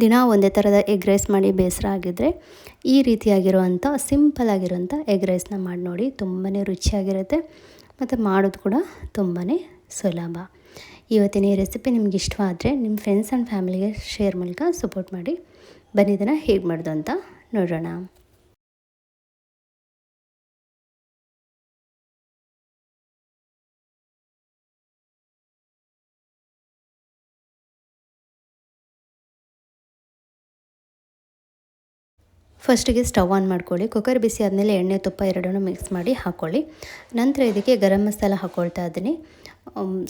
ದಿನ ಒಂದೇ ಥರದ ಎಗ್ ರೈಸ್ ಮಾಡಿ ಬೇಸರ ಆಗಿದ್ದರೆ ಈ ರೀತಿಯಾಗಿರುವಂಥ ಸಿಂಪಲ್ ಆಗಿರುವಂಥ ಎಗ್ ರೈಸ್ನ ಮಾಡಿ ನೋಡಿ ತುಂಬಾ ರುಚಿಯಾಗಿರುತ್ತೆ ಮತ್ತು ಮಾಡೋದು ಕೂಡ ತುಂಬಾ ಸುಲಭ. ಇವತ್ತಿನ ಈ ರೆಸಿಪಿ ನಿಮ್ಗೆ ಇಷ್ಟವಾದರೆ ನಿಮ್ಮ ಫ್ರೆಂಡ್ಸ್ ಆ್ಯಂಡ್ ಫ್ಯಾಮಿಲಿಗೆ ಶೇರ್ ಮೂಲಕ ಸಪೋರ್ಟ್ ಮಾಡಿ. ಬನ್ನಿ ಹೇಗೆ ಮಾಡೋದು ಅಂತ ನೋಡೋಣ. ಫಸ್ಟಿಗೆ ಸ್ಟವ್ ಆನ್ ಮಾಡ್ಕೊಳ್ಳಿ. ಕುಕ್ಕರ್ ಬಿಸಿ ಆದಮೇಲೆ ಎಣ್ಣೆ ತುಪ್ಪ ಎರಡನ್ನೂ ಮಿಕ್ಸ್ ಮಾಡಿ ಹಾಕ್ಕೊಳ್ಳಿ ನಂತರ ಇದಕ್ಕೆ ಗರಂ ಮಸಾಲ ಹಾಕ್ಕೊಳ್ತಾ ಇದ್ದೀನಿ.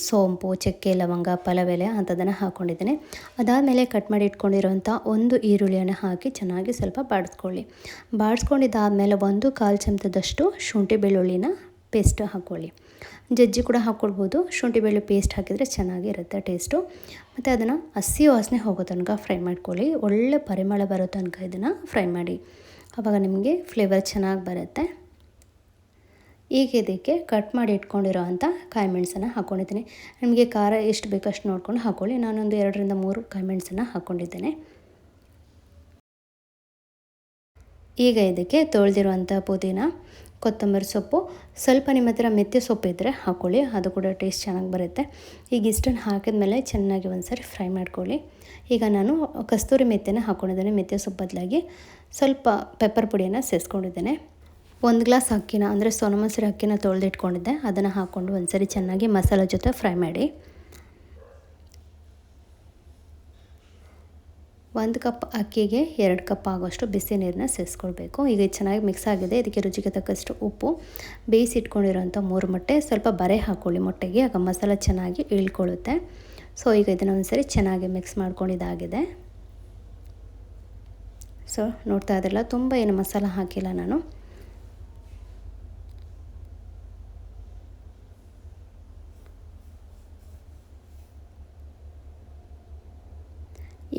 ಸೋಂಪು, ಚಕ್ಕೆ, ಲವಂಗ, ಪಲವೆಲೆ ಅಂಥದ್ದನ್ನು ಹಾಕ್ಕೊಂಡಿದ್ದೀನಿ ಅದಾದಮೇಲೆ ಕಟ್ ಮಾಡಿ ಇಟ್ಕೊಂಡಿರೋಂಥ ಒಂದು ಈರುಳ್ಳಿಯನ್ನು ಹಾಕಿ ಚೆನ್ನಾಗಿ ಸ್ವಲ್ಪ ಬಾಡಿಸ್ಕೊಳ್ಳಿ. ಬಾಡಿಸ್ಕೊಂಡಿದ್ದಾದಮೇಲೆ ಒಂದು ಕಾಲು ಚಮಚದಷ್ಟು ಶುಂಠಿ ಬೆಳ್ಳುಳ್ಳಿನ ಪೇಸ್ಟ್ ಹಾಕ್ಕೊಳ್ಳಿ ಜಜ್ಜಿ ಕೂಡ ಹಾಕ್ಕೊಳ್ಬೋದು ಶುಂಠಿ ಬೆಳ್ಳುಳ್ಳಿ ಪೇಸ್ಟ್ ಹಾಕಿದರೆ ಚೆನ್ನಾಗಿರುತ್ತೆ ಟೇಸ್ಟು. ಮತ್ತು ಅದನ್ನು ಹಸಿ ವಾಸನೆ ಹೋಗೋ ತನಕ ಫ್ರೈ ಮಾಡ್ಕೊಳ್ಳಿ. ಒಳ್ಳೆ ಪರಿಮಳ ಬರೋ ತನಕ ಇದನ್ನು ಫ್ರೈ ಮಾಡಿ. ಆವಾಗ ನಿಮಗೆ ಫ್ಲೇವರ್ ಚೆನ್ನಾಗಿ ಬರುತ್ತೆ. ಈಗ ಇದಕ್ಕೆ ಕಟ್ ಮಾಡಿ ಇಟ್ಕೊಂಡಿರೋ ಅಂಥ ಕಾಯಿ ಮೆಣಸನ್ನು ಹಾಕ್ಕೊಂಡಿದ್ದೀನಿ ನಿಮಗೆ ಖಾರ ಎಷ್ಟು ಬೇಕಷ್ಟು ನೋಡ್ಕೊಂಡು ಹಾಕ್ಕೊಳ್ಳಿ ನಾನೊಂದು ಎರಡರಿಂದ ಮೂರು ಕಾಯಿ ಮೆಣಸನ್ನು ಹಾಕ್ಕೊಂಡಿದ್ದೇನೆ ಈಗ ಇದಕ್ಕೆ ತೊಳೆದಿರುವಂಥ ಪುದೀನ ಕೊತ್ತಂಬರಿ ಸೊಪ್ಪು. ಸ್ವಲ್ಪ ನಿಮ್ಮ ಹತ್ರ ಮೆತ್ತೆ ಸೊಪ್ಪು ಇದ್ದರೆ ಹಾಕ್ಕೊಳ್ಳಿ ಅದು ಕೂಡ ಟೇಸ್ಟ್ ಚೆನ್ನಾಗಿ ಬರುತ್ತೆ. ಈಗ ಇಷ್ಟನ್ನು ಹಾಕಿದ್ಮೇಲೆ ಚೆನ್ನಾಗಿ ಒಂದು ಸಾರಿ ಫ್ರೈ ಮಾಡ್ಕೊಳ್ಳಿ. ಈಗ ನಾನು ಕಸ್ತೂರಿ ಮೆತ್ತೆನ ಹಾಕ್ಕೊಂಡಿದ್ದೇನೆ ಮೆತ್ತೆ ಸೊಪ್ಪು ಬದಲಾಗಿ. ಸ್ವಲ್ಪ ಪೆಪ್ಪರ್ ಪುಡಿಯನ್ನು ಸೇರಿಸ್ಕೊಂಡಿದ್ದೇನೆ ಒಂದು ಗ್ಲಾಸ್ ಅಕ್ಕಿನ, ಅಂದರೆ ಸೋನಮಸರಿ ಮೊಸರು ಅಕ್ಕಿನ ತೊಳೆದಿಟ್ಕೊಂಡಿದ್ದೆ. ಅದನ್ನು ಹಾಕ್ಕೊಂಡು ಒಂದು ಸರಿ ಚೆನ್ನಾಗಿ ಮಸಾಲೆ ಜೊತೆ ಫ್ರೈ ಮಾಡಿ. ಒಂದು ಕಪ್ ಅಕ್ಕಿಗೆ ಎರಡು ಕಪ್ ಆಗೋಷ್ಟು ಬಿಸಿ ನೀರನ್ನ ಸೇರಿಸ್ಕೊಳ್ಬೇಕು ಈಗ ಚೆನ್ನಾಗಿ ಮಿಕ್ಸ್ ಆಗಿದೆ. ಇದಕ್ಕೆ ರುಚಿಗೆ ತಕ್ಕಷ್ಟು ಉಪ್ಪು, ಬೇಯಿಸಿ ಇಟ್ಕೊಂಡಿರೋಂಥ ಮೂರು ಮೊಟ್ಟೆ, ಸ್ವಲ್ಪ ಬರೆ ಹಾಕ್ಕೊಳ್ಳಿ ಮೊಟ್ಟೆಗೆ. ಆಗ ಮಸಾಲ ಚೆನ್ನಾಗಿ ಇಳ್ಕೊಳ್ಳುತ್ತೆ. ಸೊ ಈಗ ಇದನ್ನು ಒಂದ್ಸರಿ ಚೆನ್ನಾಗಿ ಮಿಕ್ಸ್ ಮಾಡ್ಕೊಂಡಿದ್ದಾಗಿದೆ ಸೊ ನೋಡ್ತಾ ಇದ್ರಲ್ಲ, ತುಂಬ ಏನು ಮಸಾಲ ಹಾಕಿಲ್ಲ ನಾನು.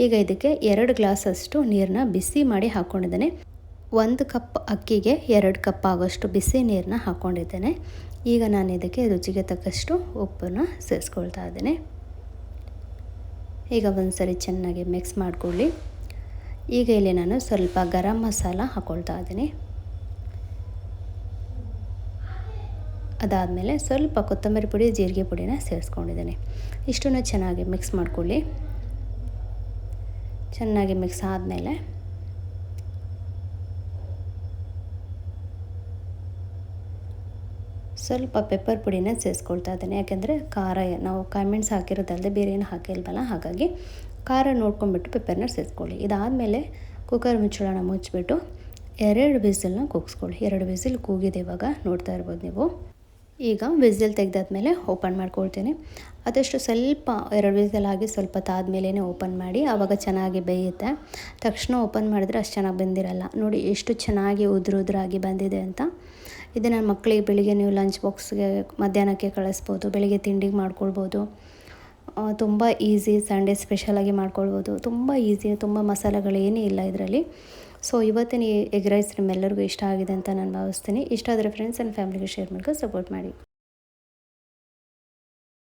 ಈಗ ಇದಕ್ಕೆ ಎರಡು ಗ್ಲಾಸಷ್ಟು ನೀರನ್ನ ಬಿಸಿ ಮಾಡಿ ಹಾಕ್ಕೊಂಡಿದ್ದೇನೆ ಒಂದು ಕಪ್ ಅಕ್ಕಿಗೆ ಎರಡು ಕಪ್ ಆಗೋಷ್ಟು ಬಿಸಿ ನೀರನ್ನ ಹಾಕ್ಕೊಂಡಿದ್ದೇನೆ ಈಗ ನಾನು ಇದಕ್ಕೆ ರುಚಿಗೆ ತಕ್ಕಷ್ಟು ಉಪ್ಪನ್ನು ಸೇರಿಸ್ಕೊಳ್ತಾ ಇದ್ದೇನೆ. ಈಗ ಒಂದು ಸರಿ ಚೆನ್ನಾಗಿ ಮಿಕ್ಸ್ ಮಾಡಿಕೊಳ್ಳಿ. ಈಗ ಇಲ್ಲಿ ನಾನು ಸ್ವಲ್ಪ ಗರಂ ಮಸಾಲ ಹಾಕ್ಕೊಳ್ತಾ ಇದ್ದೀನಿ. ಅದಾದಮೇಲೆ ಸ್ವಲ್ಪ ಕೊತ್ತಂಬರಿ ಪುಡಿ, ಜೀರಿಗೆ ಪುಡಿನ ಸೇರಿಸ್ಕೊಂಡಿದ್ದೀನಿ. ಇಷ್ಟನ್ನು ಚೆನ್ನಾಗಿ ಮಿಕ್ಸ್ ಮಾಡ್ಕೊಳ್ಳಿ. ಚೆನ್ನಾಗಿ ಮಿಕ್ಸ್ ಆದಮೇಲೆ ಸ್ವಲ್ಪ ಪೆಪ್ಪರ್ ಪುಡಿನ ಸೇರಿಸ್ಕೊಳ್ತಾ ಇದ್ದೇನೆ. ಯಾಕೆಂದರೆ ಖಾರ ನಾವು ಕಾಯಿಮೆಣ್ಸು ಹಾಕಿರೋದಲ್ಲದೆ ಬೇರೆ ಏನು ಹಾಕಿಲ್ವಲ್ಲ, ಹಾಗಾಗಿ ಖಾರ ನೋಡ್ಕೊಂಡ್ಬಿಟ್ಟು ಪೆಪ್ಪರ್ನ ಸೇರಿಸ್ಕೊಳ್ಳಿ ಇದಾದಮೇಲೆ ಕುಕ್ಕರ್ ಮುಚ್ಚಳನ ಮುಚ್ಚಿಬಿಟ್ಟು ಎರಡು ಬಿಸಿಲನ್ನ ಕೂಗಿಸ್ಕೊಳ್ಳಿ. ಎರಡು ಬಿಸಿಲು ಕೂಗಿದೆ ಇವಾಗ ನೋಡ್ತಾ ಇರ್ಬೋದು ನೀವು. ಈಗ ವಿಸಿಲ್ ತೆಗೆದಾದ್ಮೇಲೆ ಓಪನ್ ಮಾಡ್ಕೊಳ್ತೀನಿ. ಅದಷ್ಟು ಸ್ವಲ್ಪ ಎರಡು ವಿಸಿಲಾಗಿ ಸ್ವಲ್ಪ ತಾದ್ಮೇಲೆ ಓಪನ್ ಮಾಡಿ, ಆವಾಗ ಚೆನ್ನಾಗಿ ಬೇಯುತ್ತೆ. ತಕ್ಷಣ ಓಪನ್ ಮಾಡಿದ್ರೆ ಅಷ್ಟು ಚೆನ್ನಾಗಿ ಬಂದಿರಲ್ಲ. ನೋಡಿ, ಎಷ್ಟು ಚೆನ್ನಾಗಿ ಉದುರು ಉದುರಾಗಿ ಬಂದಿದೆ ಅಂತ. ಇದು ನನ್ನ ಮಕ್ಕಳಿಗೆ ಬೆಳಿಗ್ಗೆ ನೀವು ಲಂಚ್ ಬಾಕ್ಸ್ಗೆ ಮಧ್ಯಾಹ್ನಕ್ಕೆ ಕಳಿಸ್ಬೋದು, ಬೆಳಿಗ್ಗೆ ತಿಂಡಿಗೆ ಮಾಡ್ಕೊಳ್ಬೋದು. ತುಂಬ ಈಸಿ ಸಂಡೇ ಸ್ಪೆಷಲಾಗಿ ಮಾಡ್ಕೊಳ್ಬೋದು. ತುಂಬ ಈಸಿ, ತುಂಬ ಮಸಾಲೆಗಳೇನೇ ಇಲ್ಲ ಇದರಲ್ಲಿ. ಸೊ ಇವತ್ತಿನ ಎಗ್ ರೈಸ್ ನಿಮ್ಮೆಲ್ಲರಿಗೂ ಇಷ್ಟ ಆಗಿದೆ ಅಂತ ನಾನು ಭಾವಿಸ್ತೀನಿ. ಇಷ್ಟ ಆದರೆ ಫ್ರೆಂಡ್ಸ್ ಆ್ಯಂಡ್ ಫ್ಯಾಮಿಲಿಗೆ ಶೇರ್ ಮಾಡ್ಕೊಂಡು ಸಪೋರ್ಟ್ ಮಾಡಿ.